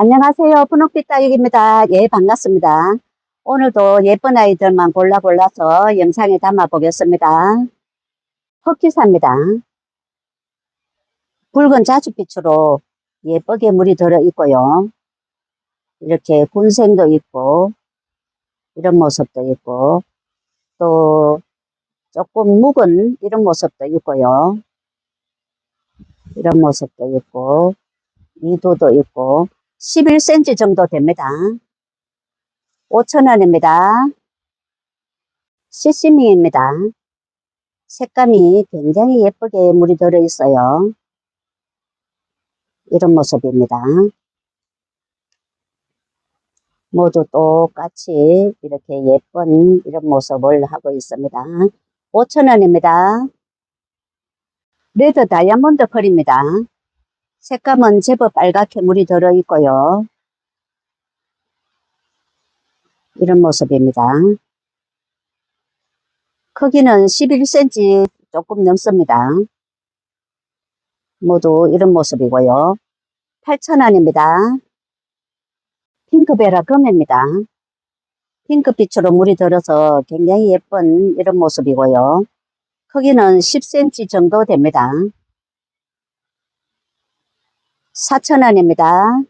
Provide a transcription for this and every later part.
안녕하세요. 분홍빛 따육입니다. 예, 반갑습니다. 오늘도 예쁜 아이들만 골라 골라서 영상에 담아 보겠습니다. 흑기사입니다. 붉은 자줏빛으로 예쁘게 물이 들어 있고요. 이렇게 군생도 있고, 이런 모습도 있고, 또 조금 묵은 이런 모습도 있고요. 이런 모습도 있고, 이도도 있고, 11cm 정도 됩니다. 5,000원입니다. 시시미입니다. 색감이 굉장히 예쁘게 물이 들어 있어요. 이런 모습입니다. 모두 똑같이 이렇게 예쁜 이런 모습을 하고 있습니다. 5,000원입니다. 레드 다이아몬드 펄입니다. 색감은 제법 빨갛게 물이 들어 있고요. 이런 모습입니다. 크기는 11cm 조금 넘습니다. 모두 이런 모습이고요. 8,000원입니다. 핑크베라 금입니다. 핑크빛으로 물이 들어서 굉장히 예쁜 이런 모습이고요. 크기는 10cm 정도 됩니다. 4,000원입니다.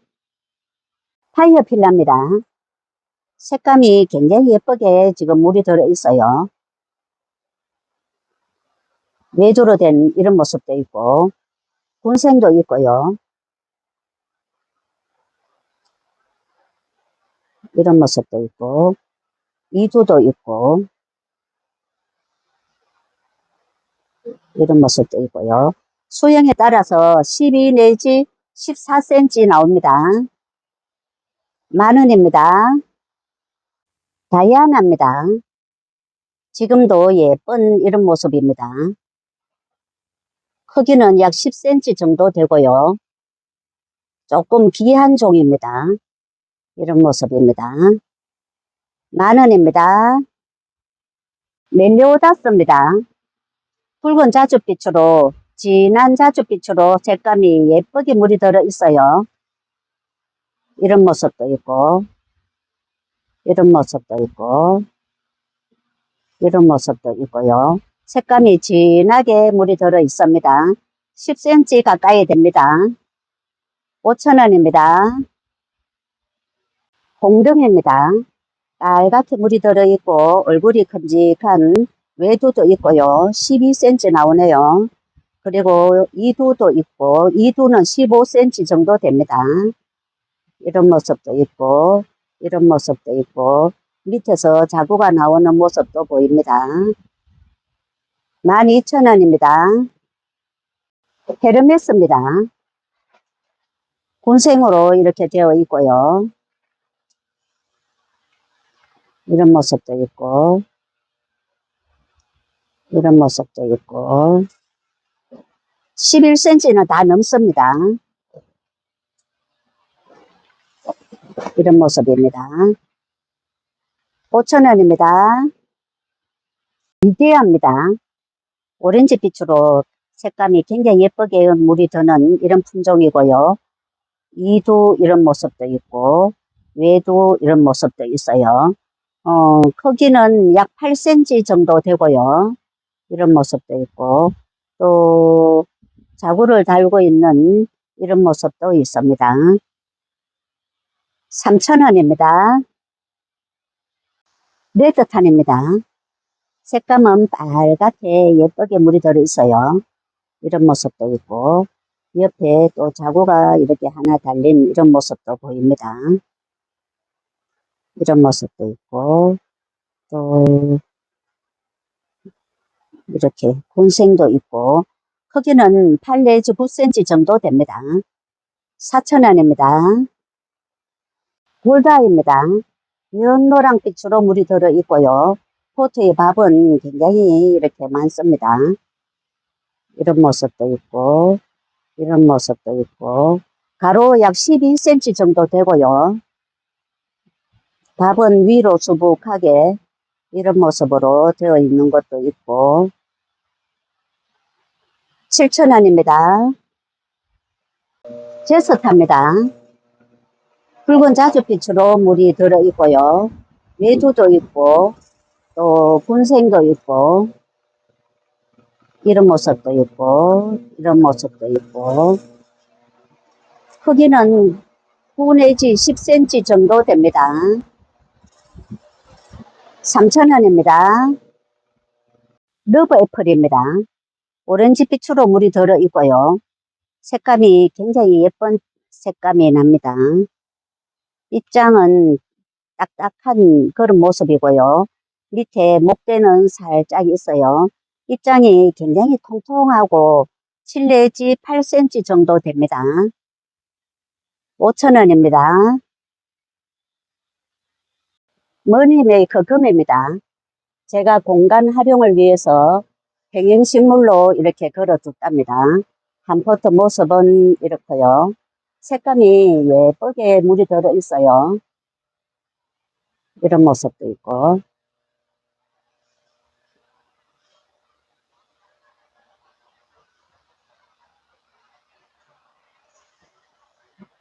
타이어 필라입니다. 색감이 굉장히 예쁘게 지금 물이 들어 있어요. 외조로 된 이런 모습도 있고, 군생도 있고요. 이런 모습도 있고, 이두도 있고, 이런 모습도 있고요. 수영에 따라서 12 내지 14cm 나옵니다. 만원입니다. 다이아나입니다. 지금도 예쁜 이런 모습입니다. 크기는 약 10cm 정도 되고요. 조금 귀한 종입니다. 이런 모습입니다. 만원입니다. 멜리오다스입니다. 붉은 자줏빛으로 진한 자줏빛으로 색감이 예쁘게 물이 들어 있어요. 이런 모습도 있고, 이런 모습도 있고, 이런 모습도 있고요. 색감이 진하게 물이 들어 있습니다. 10cm 가까이 됩니다. 5,000원입니다. 홍등입니다. 빨갛게 물이 들어 있고 얼굴이 큼직한 외두도 있고요. 12cm 나오네요. 그리고 이두도 있고 이두는 15cm 정도 됩니다. 이런 모습도 있고 이런 모습도 있고 밑에서 자구가 나오는 모습도 보입니다. 12,000원입니다. 헤르메스입니다. 군생으로 이렇게 되어 있고요. 이런 모습도 있고 이런 모습도 있고 11cm는 다 넘습니다. 이런 모습입니다. 5,000원입니다. 이데아입니다. 오렌지 빛으로 색감이 굉장히 예쁘게 물이 드는 이런 품종이고요. 이도 이런 모습도 있고 외도 이런 모습도 있어요. 어, 크기는 약 8cm 정도 되고요. 이런 모습도 있고 또 자구를 달고 있는 이런 모습도 있습니다. 3,000원입니다. 레드탄입니다. 색감은 빨갛게 예쁘게 물이 들어 있어요. 이런 모습도 있고 옆에 또 자구가 이렇게 하나 달린 이런 모습도 보입니다. 이런 모습도 있고 또 이렇게 군생도 있고 크기는 8 내지 9cm 정도 됩니다. 4,000원입니다. 골다입니다. 연노랑빛으로 물이 들어 있고요. 포트의 밥은 굉장히 이렇게 많습니다. 이런 모습도 있고 이런 모습도 있고 가로 약 12cm 정도 되고요. 밥은 위로 수북하게 이런 모습으로 되어 있는 것도 있고 7,000원입니다. 제스타입니다. 붉은 자주빛으로 물이 들어 있고요. 외두도 있고, 또 군생도 있고, 이런 모습도 있고, 이런 모습도 있고, 크기는 9 내지 10cm 정도 됩니다. 3,000원입니다. 러브 애플입니다. 오렌지 빛으로 물이 들어 있고요. 색감이 굉장히 예쁜 색감이 납니다. 입장은 딱딱한 그런 모습이고요. 밑에 목대는 살짝 있어요. 입장이 굉장히 통통하고 7 내지 8cm 정도 됩니다. 5,000원입니다. 머니 메이커 금입니다. 제가 공간 활용을 위해서 평행식물로 이렇게 걸어뒀답니다. 한 포트 모습은 이렇고요. 색감이 예쁘게 물이 들어 있어요. 이런 모습도 있고.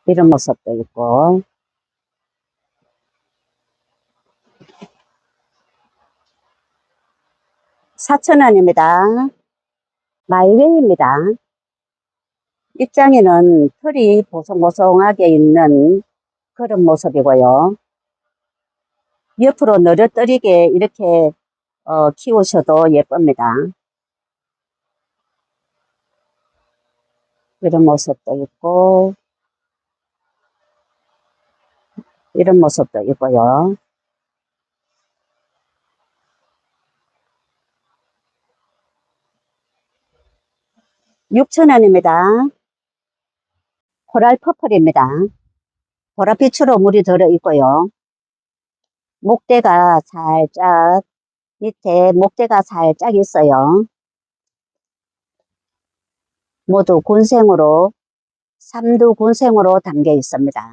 이런 모습도 있고. 사천원입니다. 마이웨이입니다. 입장에는 털이 보송보송하게 있는 그런 모습이고요. 옆으로 느려뜨리게 이렇게 어, 키우셔도 예쁩니다. 이런 모습도 있고 이런 모습도 있고요. 육천 원입니다. 코랄 퍼플입니다. 보랏빛으로 물이 들어 있고요. 목대가 살짝 밑에 목대가 살짝 있어요. 모두 군생으로 삼두 군생으로 담겨 있습니다.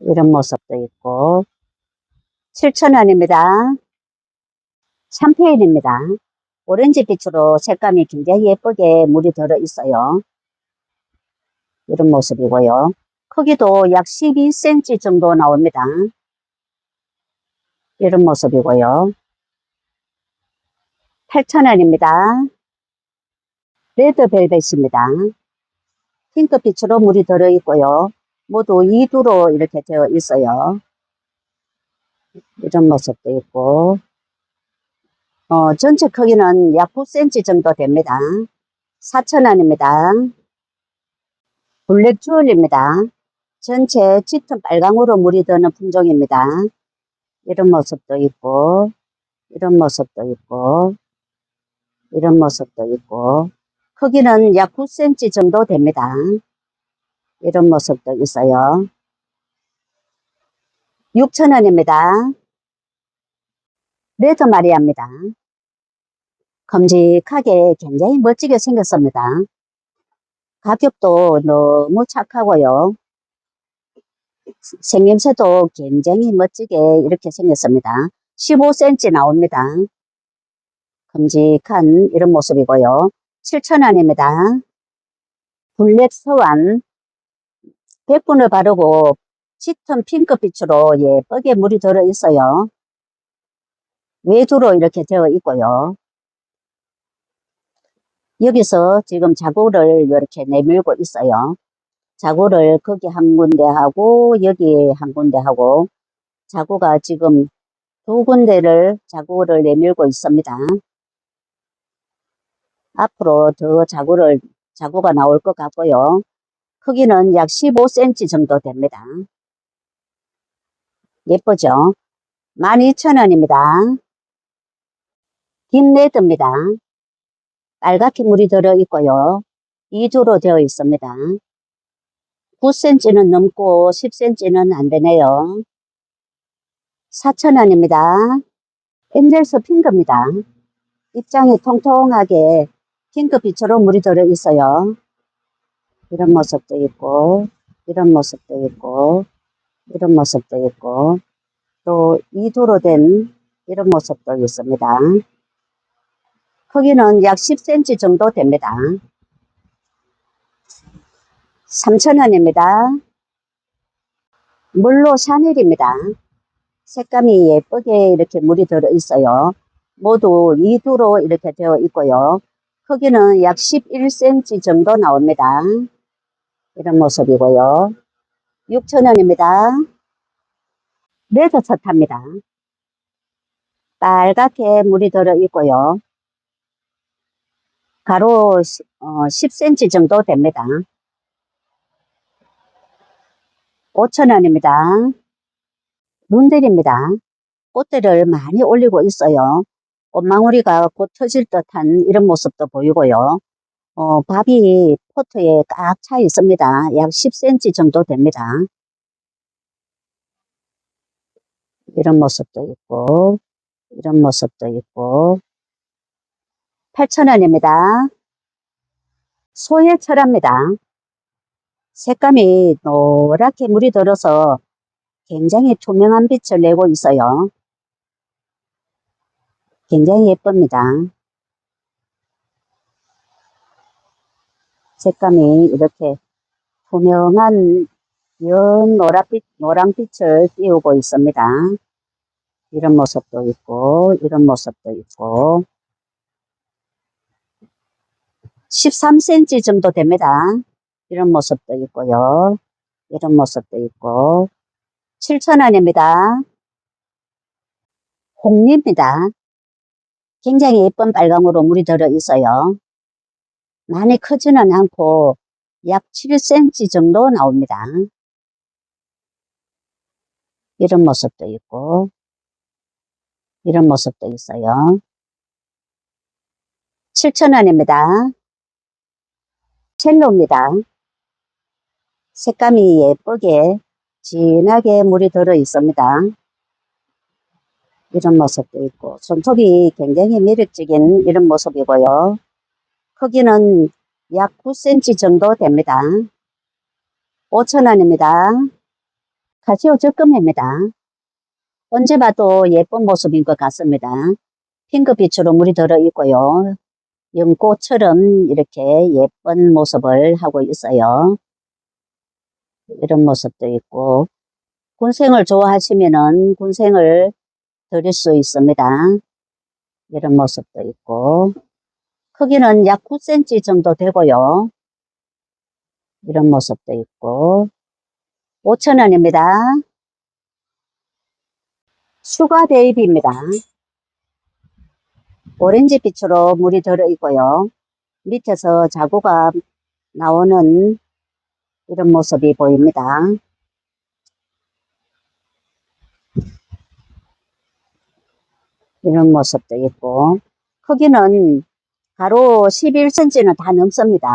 이런 모습도 있고 7,000원입니다. 샴페인입니다. 오렌지 빛으로 색감이 굉장히 예쁘게 물이 들어 있어요. 이런 모습이고요. 크기도 약 12cm 정도 나옵니다. 이런 모습이고요. 8,000원입니다. 레드벨벳입니다. 핑크빛으로 물이 들어 있고요. 모두 2두로 이렇게 되어 있어요. 이런 모습도 있고 어, 전체 크기는 약 9cm 정도 됩니다. 4,000원입니다. 블랙 주얼입니다. 전체 짙은 빨강으로 물이 드는 품종입니다. 이런 모습도 있고 이런 모습도 있고 이런 모습도 있고 크기는 약 9cm 정도 됩니다. 이런 모습도 있어요. 6,000원입니다. 레드 마리아입니다. 큼직하게 굉장히 멋지게 생겼습니다. 가격도 너무 착하고요. 생김새도 굉장히 멋지게 이렇게 생겼습니다. 15cm 나옵니다. 큼직한 이런 모습이고요. 7,000원입니다. 블랙 서완 100분을 바르고 짙은 핑크빛으로 예쁘게 물이 들어 있어요. 외두로 이렇게 되어 있고요. 여기서 지금 자구를 이렇게 내밀고 있어요. 자구를 거기 한 군데 하고 여기 한 군데 하고 자구가 지금 두 군데를 자구를 내밀고 있습니다. 앞으로 더 자구를 자구가 나올 것 같고요. 크기는 약 15cm 정도 됩니다. 예쁘죠? 12,000원입니다. 김레드입니다. 빨갛게 물이 들어 있고요. 2주로 되어 있습니다. 9cm는 넘고 10cm는 안 되네요. 4,000원입니다. 엔젤스 핑크입니다. 입장이 통통하게 핑크 빛으로 물이 들어 있어요. 이런 모습도 있고, 이런 모습도 있고, 이런 모습도 있고, 또 2두로 된 이런 모습도 있습니다. 크기는 약 10cm 정도 됩니다. 3,000원입니다. 물로 샤넬입니다. 색감이 예쁘게 이렇게 물이 들어 있어요. 모두 2두로 이렇게 되어 있고요. 크기는 약 11cm 정도 나옵니다. 이런 모습이고요. 6,000원입니다. 레드차탑니다. 빨갛게 물이 들어 있고요. 가로 어, 10cm 정도 됩니다. 5,000원입니다. 문들입니다. 꽃들을 많이 올리고 있어요. 꽃망울이가 곧 터질 듯한 이런 모습도 보이고요. 어, 밥이 포트에 꽉 차 있습니다. 약 10cm 정도 됩니다. 이런 모습도 있고, 이런 모습도 있고, 8,000원입니다. 소예철합니다. 색감이 노랗게 물이 들어서 굉장히 투명한 빛을 내고 있어요. 굉장히 예쁩니다. 색감이 이렇게 투명한 연 노란빛, 노란빛을 띄우고 있습니다. 이런 모습도 있고, 이런 모습도 있고, 13cm 정도 됩니다. 이런 모습도 있고요. 이런 모습도 있고, 7,000원입니다. 홍리입니다. 굉장히 예쁜 빨강으로 물이 들어 있어요. 많이 크지는 않고 약 7cm 정도 나옵니다. 이런 모습도 있고, 이런 모습도 있어요. 7,000원입니다. 첼로입니다. 색감이 예쁘게 진하게 물이 들어 있습니다. 이런 모습도 있고 손톱이 굉장히 매력적인 이런 모습이고요. 크기는 약 9cm 정도 됩니다. 5,000원입니다. 카시오 적금입니다. 언제 봐도 예쁜 모습인 것 같습니다. 핑크빛으로 물이 들어 있고요. 연꽃처럼 이렇게 예쁜 모습을 하고 있어요. 이런 모습도 있고 군생을 좋아하시면은 군생을 드릴 수 있습니다. 이런 모습도 있고 크기는 약 9cm 정도 되고요. 이런 모습도 있고 5,000원입니다. 슈가 베이비입니다. 오렌지 빛으로 물이 들어 있고요. 밑에서 자구가 나오는 이런 모습이 보입니다. 이런 모습도 있고 크기는 가로 11cm는 다 넘습니다.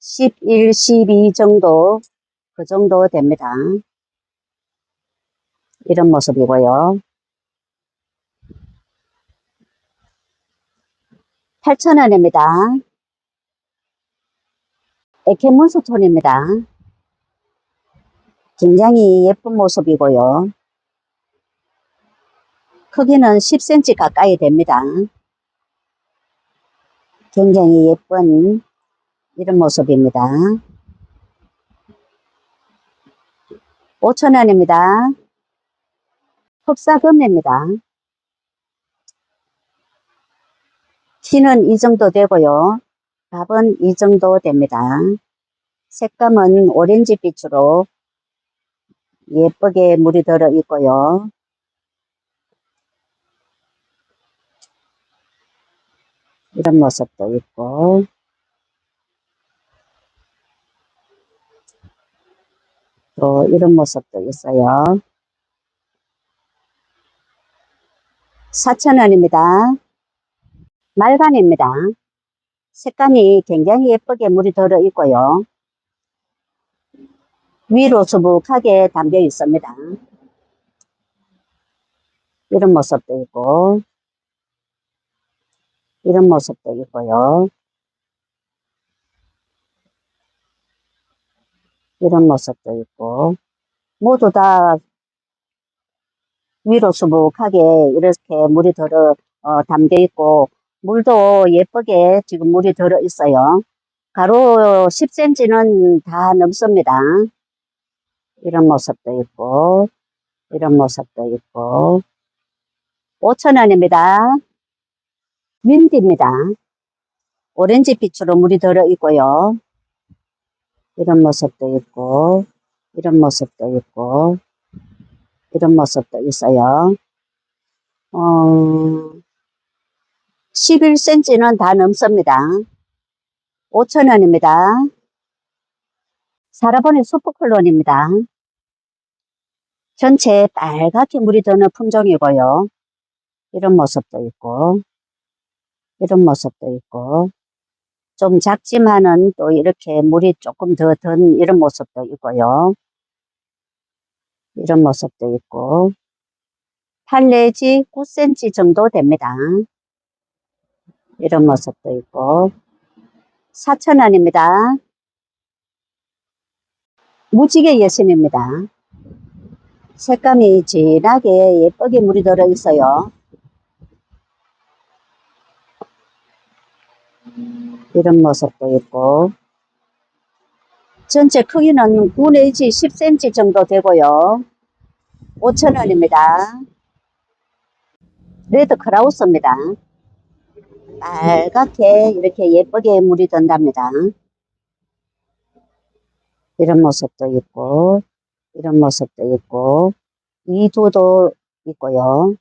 11, 12 정도 그 정도 됩니다. 이런 모습이고요. 8,000원입니다. 에케몬스 톤입니다. 굉장히 예쁜 모습이고요. 크기는 10cm 가까이 됩니다. 굉장히 예쁜 이런 모습입니다. 5,000원입니다. 흡사금입니다. 키는 이 정도 되고요. 밥은 이 정도 됩니다. 색감은 오렌지 빛으로 예쁘게 물이 들어 있고요. 이런 모습도 있고 또 이런 모습도 있어요. 4,000원입니다. 말간입니다. 색감이 굉장히 예쁘게 물이 들어 있고요. 위로 수북하게 담겨 있습니다. 이런 모습도 있고 이런 모습도 있고요. 이런 모습도 있고 모두 다 위로 수북하게 이렇게 물이 들어 어, 담겨 있고 물도 예쁘게 지금 물이 들어 있어요. 가로 10cm는 다 넘습니다. 이런 모습도 있고, 이런 모습도 있고, 5,000원입니다. 민디입니다. 오렌지 빛으로 물이 들어 있고요. 이런 모습도 있고, 이런 모습도 있고, 이런 모습도 있어요. 어, 11cm는 다 넘습니다. 5,000원입니다. 사라보니 슈퍼클론입니다. 전체 빨갛게 물이 드는 품종이고요. 이런 모습도 있고, 이런 모습도 있고, 좀 작지만은 또 이렇게 물이 조금 더 든 이런 모습도 있고요. 이런 모습도 있고, 8 내지 9cm 정도 됩니다. 이런 모습도 있고, 4,000원입니다. 무지개 예신입니다. 색감이 진하게 예쁘게 물이 들어 있어요. 이런 모습도 있고, 전체 크기는 9 내지 10cm 정도 되고요. 5,000원입니다. 레드 크라우스입니다. 빨갛게 이렇게 예쁘게 물이 든답니다. 이런 모습도 있고, 이런 모습도 있고, 이 두도 있고요.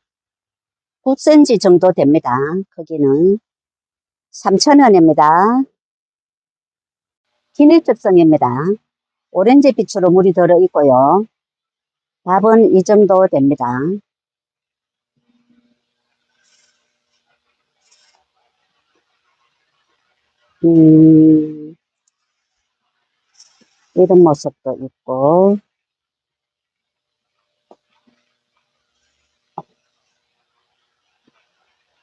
9cm 정도 됩니다. 크기는 3,000원입니다. 기내접성입니다. 오렌지 빛으로 물이 들어 있고요. 밥은 이 정도 됩니다. 음, 이런 모습도 있고,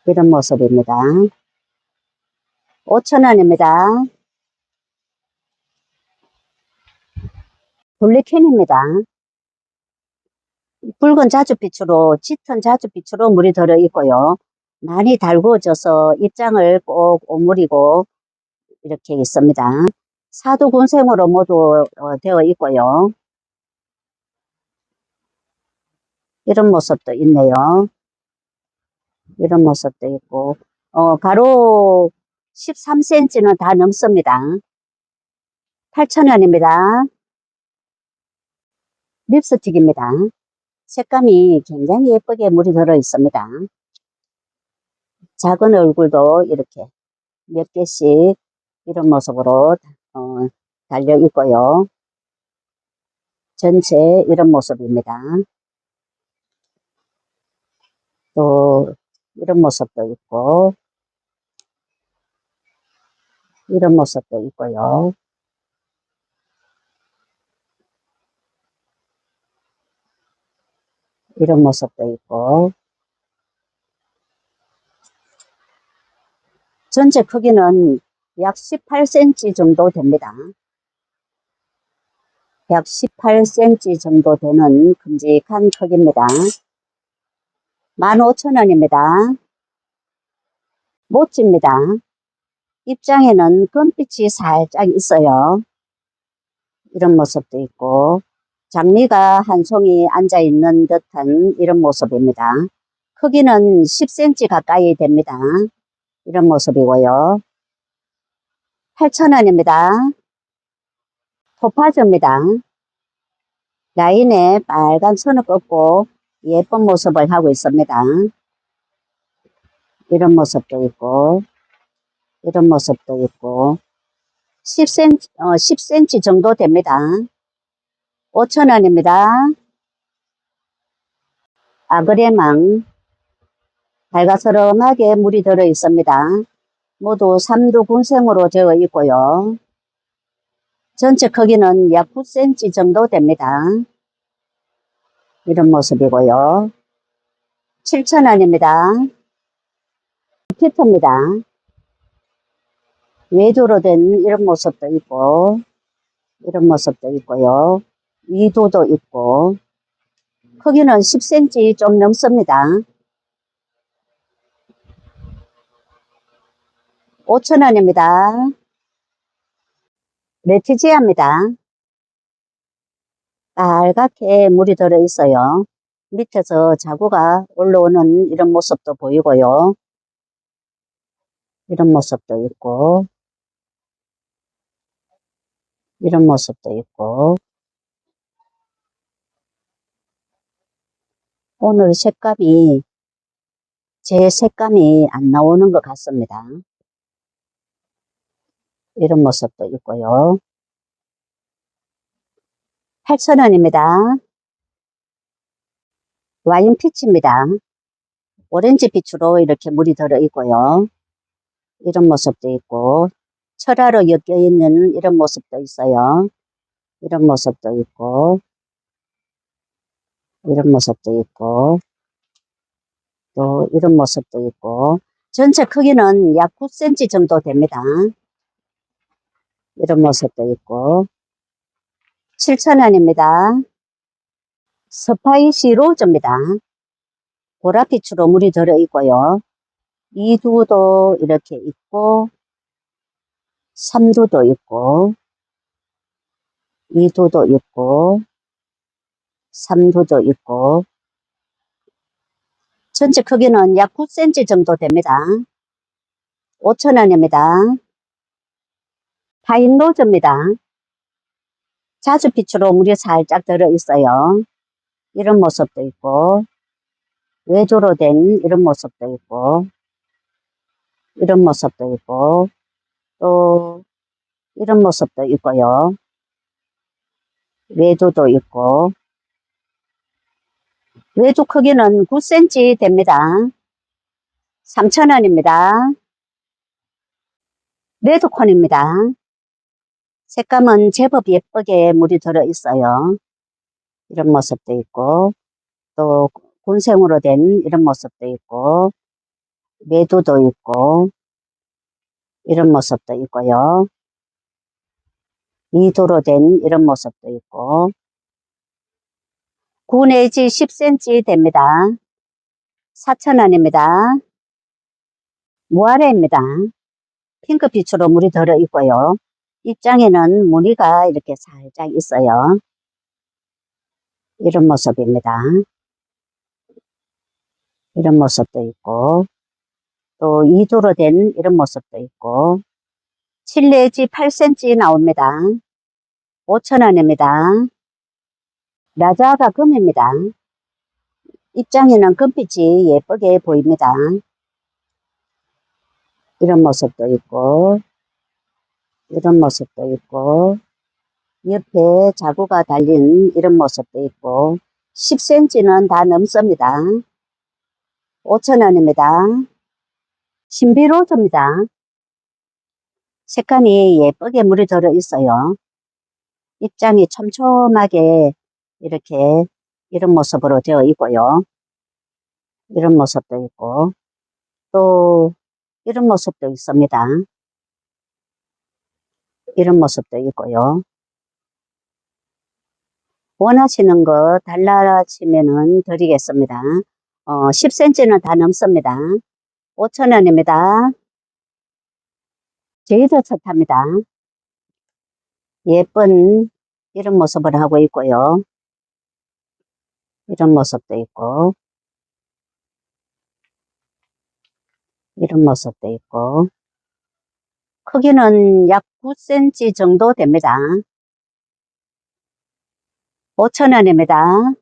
이런 모습입니다. 5,000원입니다. 블랙캔입니다. 붉은 자주빛으로, 짙은 자주빛으로 물이 들어 있고요. 많이 달구어져서 입장을 꼭 오므리고 이렇게 있습니다. 사두군생으로 모두 어, 되어 있고요. 이런 모습도 있네요. 이런 모습도 있고, 어, 가로 13cm는 다 넘습니다. 8,000원입니다. 립스틱입니다. 색감이 굉장히 예쁘게 물이 들어 있습니다. 작은 얼굴도 이렇게 몇 개씩 이런 모습으로 어, 달려 있고요. 전체 이런 모습입니다. 또 이런 모습도 있고 이런 모습도 있고요. 이런 모습도 있고 전체 크기는 약 18cm 정도 됩니다. 약 18cm 정도 되는 큼직한 크기입니다. 15,000원입니다. 모찌입니다. 입장에는 금빛이 살짝 있어요. 이런 모습도 있고 장미가 한 송이 앉아 있는 듯한 이런 모습입니다. 크기는 10cm 가까이 됩니다. 이런 모습이고요. 8,000원입니다. 토파즈입니다. 라인에 빨간 선을 긋고 예쁜 모습을 하고 있습니다. 이런 모습도 있고, 이런 모습도 있고, 10cm, 어, 10cm 정도 됩니다. 5,000원입니다. 아그레망, 밝아서름하게 물이 들어 있습니다. 모두 삼두 군생으로 되어 있고요. 전체 크기는 약 9cm 정도 됩니다. 이런 모습이고요. 7,000원입니다. 피터입니다. 외도로 된 이런 모습도 있고, 이런 모습도 있고요. 위도도 있고, 크기는 10cm 좀 넘습니다. 5,000원입니다. 레티지아입니다. 빨갛게 물이 들어 있어요. 밑에서 자구가 올라오는 이런 모습도 보이고요. 이런 모습도 있고, 이런 모습도 있고, 오늘 색감이 제 색감이 안 나오는 것 같습니다. 이런 모습도 있고요. 8,000원입니다. 와인 피치입니다. 오렌지 빛으로 이렇게 물이 들어 있고요. 이런 모습도 있고, 철화로 엮여 있는 이런 모습도 있어요. 이런 모습도 있고, 이런 모습도 있고, 또 이런 모습도 있고, 전체 크기는 약 9cm 정도 됩니다. 이런 모습도 있고, 7,000원입니다. 스파이시 로즈입니다. 보라빛으로 물이 들어 있고요. 2두도 이렇게 있고, 3두도 있고, 2두도 있고, 3두도 있고, 전체 크기는 약 9cm 정도 됩니다. 5,000원입니다. 파인 로즈입니다. 자주빛으로 물이 살짝 들어 있어요. 이런 모습도 있고, 외조로 된 이런 모습도 있고, 이런 모습도 있고, 또 이런 모습도 있고요. 외두도 있고, 외두 크기는 9cm 됩니다. 3,000원입니다. 레드콘입니다. 색감은 제법 예쁘게 물이 들어 있어요. 이런 모습도 있고, 또 군생으로 된 이런 모습도 있고, 매두도 있고, 이런 모습도 있고요. 이도로 된 이런 모습도 있고, 9 내지 10cm 됩니다. 4,000원입니다. 무아래입니다. 핑크빛으로 물이 들어 있고요. 입장에는 무늬가 이렇게 살짝 있어요. 이런 모습입니다. 이런 모습도 있고, 또 2도로 된 이런 모습도 있고, 7 내지 8cm 나옵니다. 5,000원입니다. 라자가 금입니다. 입장에는 금빛이 예쁘게 보입니다. 이런 모습도 있고, 이런 모습도 있고, 옆에 자구가 달린 이런 모습도 있고, 10cm는 다 넘습니다. 5,000원입니다. 신비로즈입니다. 색감이 예쁘게 물이 들어 있어요. 입장이 촘촘하게 이렇게 이런 모습으로 되어 있고요. 이런 모습도 있고, 또 이런 모습도 있습니다. 이런 모습도 있고요. 원하시는 거 달라지면은 드리겠습니다. 어, 10cm는 다 넘습니다. 5,000원입니다. 제이드 차 입니다 예쁜 이런 모습을 하고 있고요. 이런 모습도 있고, 이런 모습도 있고, 크기는 약 9cm 정도 됩니다. 5,000원입니다.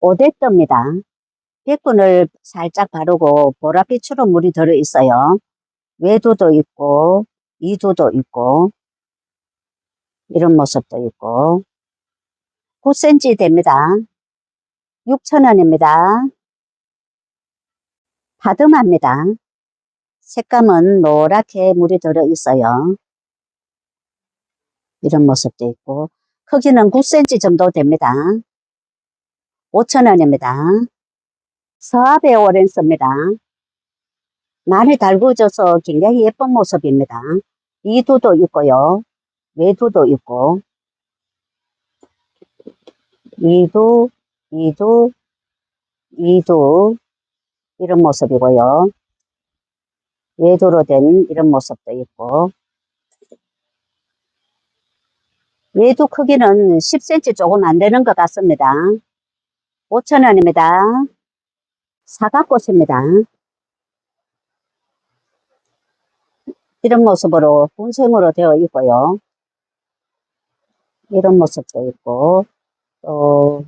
오데뜨입니다. 백분을 살짝 바르고 보랏빛으로 물이 들어 있어요. 외두도 있고, 이두도 있고, 이런 모습도 있고, 9cm 됩니다. 6,000원입니다. 파드마입니다. 색감은 노랗게 물이 들어 있어요. 이런 모습도 있고, 크기는 9cm 정도 됩니다. 5,000원입니다. 서합의 오렌스입니다. 많이 달구어져서 굉장히 예쁜 모습입니다. 이두도 있고요. 외두도 있고, 이두, 이두, 이두, 이런 모습이고요. 외두로 된 이런 모습도 있고, 외두 크기는 10cm 조금 안 되는 것 같습니다. 5,000원입니다. 사과꽃입니다. 이런 모습으로 분생으로 되어 있고요. 이런 모습도 있고, 또,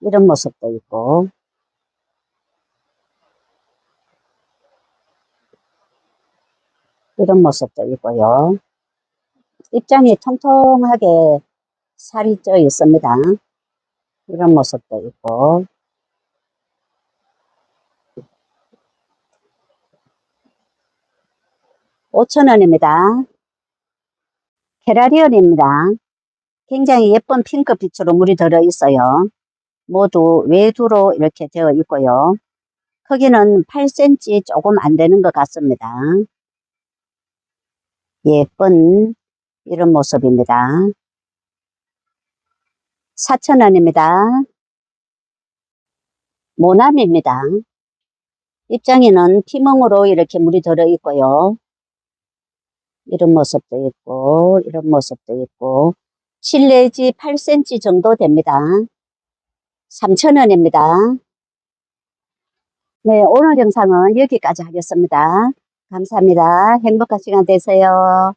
이런 모습도 있고, 이런 모습도 있고요. 입장이 통통하게 살이 쪄 있습니다. 이런 모습도 있고, 5,000원입니다. 캐라리언입니다. 굉장히 예쁜 핑크빛으로 물이 들어 있어요. 모두 외두로 이렇게 되어 있고요. 크기는 8cm 조금 안 되는 것 같습니다. 예쁜 이런 모습입니다. 4,000원입니다. 모남입니다. 입장에는 피멍으로 이렇게 물이 들어 있고요. 이런 모습도 있고, 이런 모습도 있고, 7 내지 8cm 정도 됩니다. 3,000원입니다. 네, 오늘 영상은 여기까지 하겠습니다. 감사합니다. 행복한 시간 되세요.